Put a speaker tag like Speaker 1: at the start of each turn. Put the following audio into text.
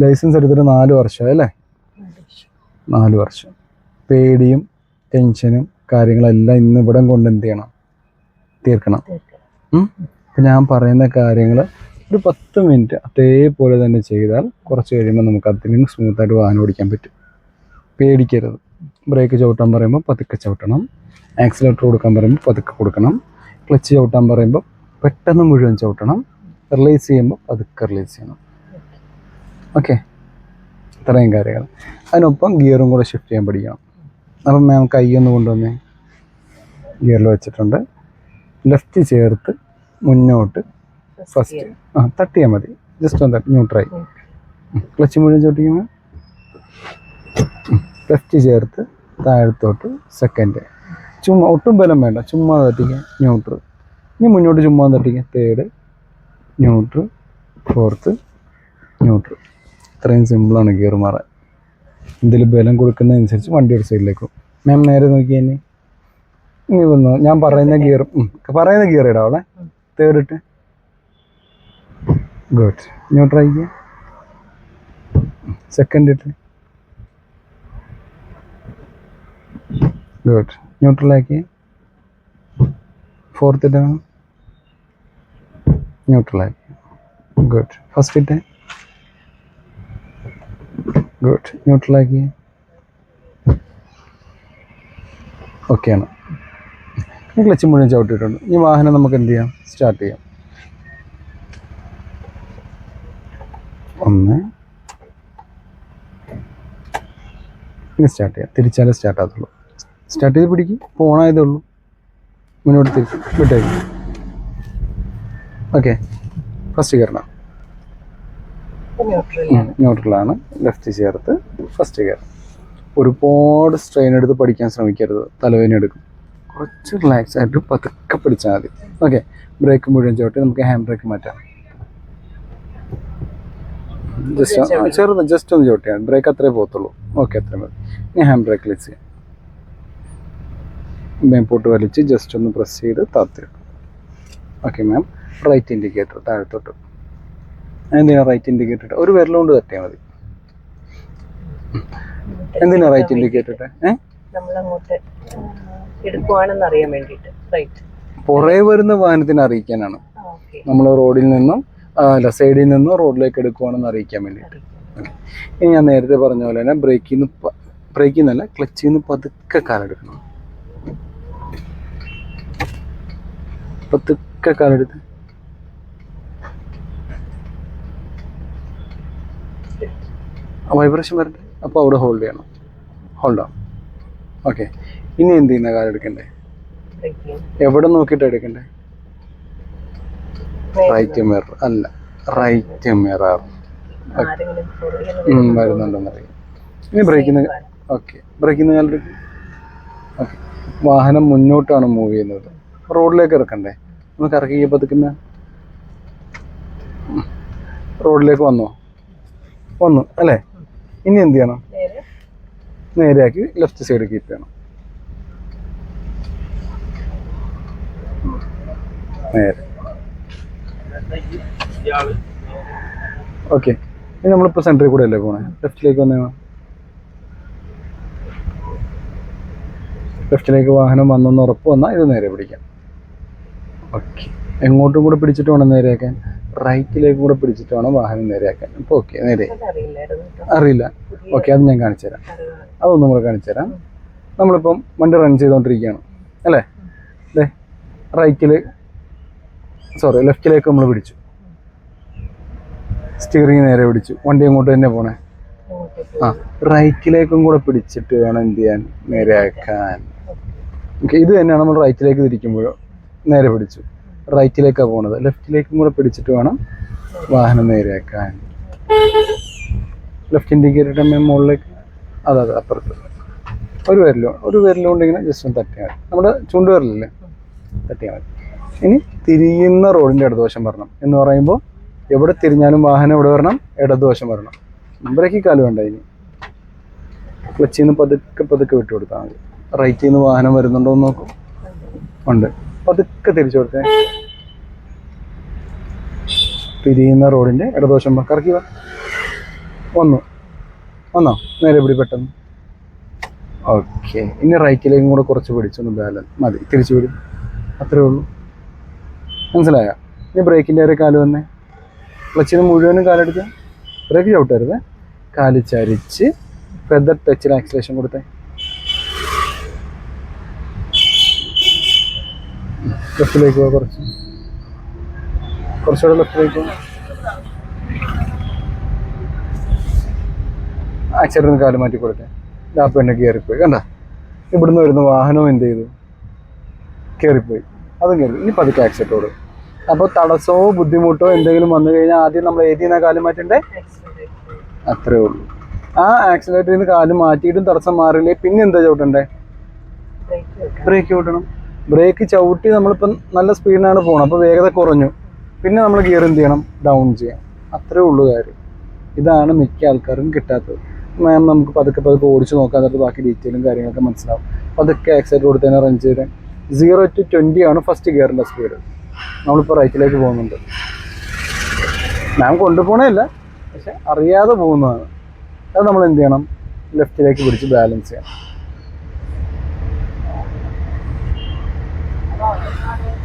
Speaker 1: Licence എടുത്തിട്ട് നാല് വർഷമായി അല്ലേ? നാല് വർഷം. പേടിയും ടെൻഷനും കാര്യങ്ങളെല്ലാം ഇന്ന് ഇവിടെ കൊണ്ട് എന്ത് ചെയ്യണം? തീർക്കണം. അപ്പം ഞാൻ പറയുന്ന കാര്യങ്ങൾ ഒരു പത്ത് മിനിറ്റ് അതേപോലെ തന്നെ ചെയ്താൽ കുറച്ച് കഴിയുമ്പോൾ നമുക്ക് അതിലും സ്മൂത്തായിട്ട് വാഹനം ഓടിക്കാൻ പറ്റും. പേടിക്കരുത്. ബ്രേക്ക് ചവിട്ടാൻ പറയുമ്പോൾ പതുക്കെ ചവിട്ടണം. ആക്സിലേറ്റർ കൊടുക്കാൻ പറയുമ്പോൾ പതുക്കെ കൊടുക്കണം. ക്ലച്ച് ചവിട്ടാൻ പറയുമ്പോൾ പെട്ടെന്ന് മുഴുവൻ ചവിട്ടണം. റിലീസ് ചെയ്യുമ്പോൾ പതുക്കെ റിലീസ് ചെയ്യണം. ഓക്കെ. ഇത്രയും കാര്യങ്ങൾ. അതിനൊപ്പം ഗിയറും കൂടെ ഷിഫ്റ്റ് ചെയ്യാൻ പഠിക്കണം. അപ്പം മാം കൈ ഒന്ന് കൊണ്ടുവന്നേ ഗിയറിൽ വെച്ചിട്ടുണ്ട്. ലെഫ്റ്റ് ചേർത്ത് മുന്നോട്ട് ഫസ്റ്റ് ആ തട്ടിയാൽ മതി. ജസ്റ്റ് ഒന്ന് തട്ടി ന്യൂട്രായി ക്ലച്ച് മുഴുവൻ ചോട്ടിക്കുന്നു ലെഫ്റ്റ് ചേർത്ത് താഴത്തോട്ട് സെക്കൻഡ് ചുമ്മാ ഒട്ടും ബലം വേണ്ട. ചുമ്മാ തട്ടിക്കുക ന്യൂട്രൽ ഇനി മുന്നോട്ട് ചുമ്മാ തട്ടിക്കുക തേർഡ് ന്യൂട്രൽ ഫോർത്ത് ന്യൂട്രൽ ഇത്രയും സിമ്പിളാണ് ഗിയർ മാറാൻ. എന്തെങ്കിലും ബലം കൊടുക്കുന്നതനുസരിച്ച് വണ്ടി ഒരു സൈഡിലേക്ക് മാം നേരെ നോക്കി നോക്കിയാൽ ഇനി വന്നു ഞാൻ പറയുന്ന ഗിയർ പറയുന്ന ഗിയർ ഇടാവളെ തേർഡ് ഇട്ട്. ഗുഡ് ഇനി ട്രൈ ചെയ്യാം. സെക്കൻഡ് ഇട്ട്. ഗുഡ് ന്യൂട്രലാക്കി ഫോർത്ത് ഇട്ട് ന്യൂട്രലാക്കി ഗുഡ് ഫസ്റ്റ് ഇട്ട്. ഗുഡ് ന്യൂട്രലാക്കി ഓക്കെയാണ് ക്ലച്ച് മുഴുവൻ ചവിട്ടിയിട്ടുണ്ട്. ഈ വാഹനം നമുക്ക് എന്ത് ചെയ്യാം? സ്റ്റാർട്ട് ചെയ്യാം. ഒന്ന്. ഇനി സ്റ്റാർട്ട് ചെയ്യാം. തിരിച്ചാലേ സ്റ്റാർട്ട് ആകത്തുള്ളൂ. സ്റ്റാർട്ട് ചെയ്ത് പിടിക്കും. പോണായതേ ഉള്ളൂ. മുന്നോട്ട് തിരിച്ച്. വിട്ടേക്കും. ഓക്കെ ഫസ്റ്റ് കയറണം. ന്യൂട്രലാണ് ലെഫ്റ്റ് ചേർത്ത് ഫസ്റ്റ് ഗിയർ ഒരുപാട് സ്ട്രെയിൻ എടുത്ത് പഠിക്കാൻ ശ്രമിക്കരുത്. തലവേദന എടുക്കും. കുറച്ച് റിലാക്സ് ആയിട്ട് പതുക്കെ പിടിച്ചാൽ മതി. ഓക്കെ ബ്രേക്ക് മുഴുവൻ ചോട്ടി നമുക്ക് ഹാൻഡ് ബ്രേക്ക് മാറ്റാം. ജസ്റ്റ് ചെറുത് ജസ്റ്റ് ഒന്ന് ചോട്ടിയാണ് ബ്രേക്ക് അത്രേ പോകത്തുള്ളൂ. ഓക്കെ അത്രേ മതി. ഞാൻ ഹാൻഡ് ബ്രേക്ക് വലിച്ച് മേപ്പോട്ട് വലിച്ച് ജസ്റ്റ് ഒന്ന് പ്രസ് ചെയ്ത് താത്തിടും ഓക്കെ മാം റൈറ്റ് ഇൻഡിക്കേറ്റർ താഴത്തോട്ട് എന്തിനാ റൈറ്റ് ഇൻഡിക്കേറ്റർ ഒരു വിരൽ കൊണ്ട് തട്ടിയാൽ മതി. എന്തിനാ റൈറ്റ് ഇൻഡിക്കേറ്റർ ഏ?
Speaker 2: നമ്മളങ്ങോട്ട് എടുക്കുവാണെന്ന് അറിയാൻ വേണ്ടിയിട്ട്. റൈറ്റ്
Speaker 1: പുറകെ വരുന്ന വാഹനത്തിനെ അറിയിക്കാനാണ്. നമ്മൾ റോഡിൽ നിന്നും അല്ല സൈഡിൽ നിന്നും റോഡിലേക്ക് എടുക്കുവാണെന്ന് അറിയിക്കാൻ വേണ്ടിയിട്ട്. ഇനി ഞാൻ നേരത്തെ പറഞ്ഞ പോലെ തന്നെ ബ്രേക്കിൽ നിന്ന് ബ്രേക്കിൽ നിന്നല്ല ക്ലച്ചിൽ നിന്ന് പതുക്കെ കാലെടുക്കണം. പതുക്കെ കാലെടുത്ത്. വൈബ്രേഷൻ വരട്ടെ അപ്പോൾ അവിടെ ഹോൾഡ് ചെയ്യണം. ഹോൾഡ് ആവും ഓക്കെ ഇനി എന്ത് ചെയ്യുന്ന കാലെടുക്കണ്ടേ എവിടെ നോക്കിയിട്ട് എടുക്കണ്ടേ? റൈറ്റ് മിറർ അല്ല റൈറ്റ് മിറർ വരുന്നുണ്ടെന്നറിയാം ഇനി ബ്രേക്കിന് ഓക്കെ ബ്രേക്കിന് കാലം ഓക്കെ വാഹനം മുന്നോട്ടാണ് മൂവ് ചെയ്യുന്നത്. റോഡിലേക്ക് ഇറക്കണ്ടേ? നമുക്ക് ഇറക്കി പതുക്കുന്ന. റോഡിലേക്ക് വന്നോ? വന്നു അല്ലേ? ഇനി എന്ത് ചെയ്യണം?
Speaker 2: നേരെ.
Speaker 1: നേരെയാക്കി ലെഫ്റ്റ് സൈഡ് കീപ്പ് ചെയ്യണം. നേരെ. ഓക്കെ ഇനി നമ്മളിപ്പോൾ സെന്ററിൽ കൂടെ അല്ലേ പോണേ? ലെഫ്റ്റിലേക്ക് വന്നേ ലെഫ്റ്റിലേക്ക് വാഹനം വന്നെന്ന് ഉറപ്പ് വന്നാൽ ഇത് നേരെ പിടിക്കാം. ഓക്കെ എങ്ങോട്ടും കൂടെ പിടിച്ചിട്ട് വേണം നേരെയാക്കാൻ? റൈറ്റിലേക്ക് കൂടെ പിടിച്ചിട്ട് വേണം വാഹനം നേരെയാക്കാൻ. അപ്പോൾ ഓക്കെ നേരെ. അറിയില്ല. ഓക്കെ അത് ഞാൻ കാണിച്ചു തരാം. അതൊന്നും കൂടെ കാണിച്ചു തരാം. നമ്മളിപ്പം വണ്ടി റൺ ചെയ്തുകൊണ്ടിരിക്കുകയാണ് അല്ലേ? അല്ലേ റൈറ്റിൽ സോറി ലെഫ്റ്റിലേക്ക് നമ്മൾ പിടിച്ചു. സ്റ്റിയറിംഗ് നേരെ പിടിച്ചു. വണ്ടി അങ്ങോട്ട് തന്നെ പോണേ. ആ റൈറ്റിലേക്കും കൂടെ പിടിച്ചിട്ട് വേണം എന്ത് ചെയ്യാൻ? നേരെ ആക്കാൻ ഓക്കെ ഇത് തന്നെയാണ് നമ്മൾ റൈറ്റിലേക്ക് തിരിക്കുമ്പോഴോ നേരെ പിടിച്ചു. റൈറ്റിലേക്കാണ് പോകുന്നത് ലെഫ്റ്റിലേക്കും കൂടെ പിടിച്ചിട്ട് വേണം വാഹനം നേരെയാക്കാൻ. ലെഫ്റ്റ് ഇൻഡിക്കേറ്റർ മുകളിലേക്ക് അതെ അതെ അപ്പുറത്ത്. ഒരു വിരലും ഒരു വിരലും കൊണ്ട് ഇങ്ങനെ ജസ്റ്റ് ഒന്ന് തട്ടിയാൽ മതി. നമ്മുടെ ചൂണ്ടുവിരലല്ലേ തട്ടിയാൽ മതി. ഇനി തിരിയുന്ന റോഡിന്റെ ഇടതുവശം വരണം എന്ന് പറയുമ്പോൾ എവിടെ തിരിഞ്ഞാലും വാഹനം എവിടെ വരണം? ഇടതുവശം വരണം. ബ്രേക്കിൽ കാൽ വേണ്ട ഇനി. ക്ലച്ചിൽ നിന്ന് പതുക്കെ പതുക്കെ വിട്ടു കൊടുത്താൽ മതി. റൈറ്റിൽ നിന്ന് വാഹനം വരുന്നുണ്ടോ എന്ന് നോക്കും. ഉണ്ട്. പതുക്കെ തിരിച്ചു കൊടുത്തേ. തിരിയുന്ന റോഡിന്റെ ഇടദോഷം. കറക്കി വാ. വന്നു. വന്നോ? നേരെ പിടി പെട്ടെന്ന്. ഓക്കെ. ഇനി റൈറ്റിലേക്കും കൂടെ കുറച്ച് പിടിച്ചൊന്ന് ബാലൻസ് മതി. തിരിച്ചു വിടും. അത്രേ ഉള്ളൂ. മനസ്സിലായ? ഇനി ബ്രേക്കിന്റെ ഒരു കാൽ വന്നേ. ക്ലച്ചിന് മുഴുവനും കാലെടുത്ത് ബ്രേക്ക് ചവിട്ടരുത് കാൽ ചരിച്ച് ഫെദർ ടച്ചിൽ ആക്സിലേഷൻ കൊടുത്തേ. ലെഫ്റ്റിലേക്ക് പോവാ കുറച്ച്. കുറച്ചുകൂടെ ലെഫ്റ്റിലേക്ക് ആക്സിഡന്റ് കാൽ മാറ്റി കൊടുത്തേ. ലാപ്പ് തന്നെ കയറിപ്പോയി കണ്ട? ഇവിടുന്ന് വരുന്ന വാഹനവും എന്ത് ചെയ്തു? കയറിപ്പോയി അതും കയറി ഇനി പതുക്കെ ആക്സെപ്റ്റോട് അപ്പോൾ തടസ്സമോ ബുദ്ധിമുട്ടോ എന്തെങ്കിലും വന്നു കഴിഞ്ഞാൽ ആദ്യം നമ്മൾ ഏത് ചെയ്യുന്ന കാൽ മാറ്റണ്ടേ? അത്രേ ഉള്ളൂ. ആ ആക്സിലേറ്ററിൽ നിന്ന് കാൽ മാറ്റിയിട്ടും തടസ്സം മാറില്ലേ? പിന്നെ എന്താ ചവിട്ടണ്ടേ? ബ്രേക്ക് ചവിട്ടണം ബ്രേക്ക് ചവിട്ടി നമ്മളിപ്പം നല്ല സ്പീഡിനാണ് പോകുന്നത് അപ്പോൾ വേഗത കുറഞ്ഞു. പിന്നെ നമ്മൾ ഗിയർ എന്ത് ചെയ്യണം? ഡൗൺ ചെയ്യണം. അത്രേ ഉള്ളൂ കാര്യം. ഇതാണ് മിക്ക ആൾക്കാരും കിട്ടാത്തത്. മാം നമുക്ക് പതുക്കെ പതുക്കെ ഓടിച്ച് നോക്കാൻ എന്നിട്ട് ബാക്കി ഡീറ്റെയിലും കാര്യങ്ങളൊക്കെ മനസ്സിലാവും. പതുക്കെ ആക്സിലേറ്റർ തന്നെ റഞ്ച് ചെയ്ത് സീറോ ടു ട്വന്റി ആണ് ഫസ്റ്റ് ഗിയറിന്റെ സ്പീഡ് നമ്മളിപ്പോൾ റൈറ്റിലേക്ക് പോകുന്നുണ്ട്. മാം കൊണ്ടുപോകണേയല്ല പക്ഷെ അറിയാതെ പോകുന്നതാണ്. അത് നമ്മൾ എന്ത് ചെയ്യണം? ലെഫ്റ്റിലേക്ക് പിടിച്ച് ബാലൻസ് ചെയ്യണം. Oh,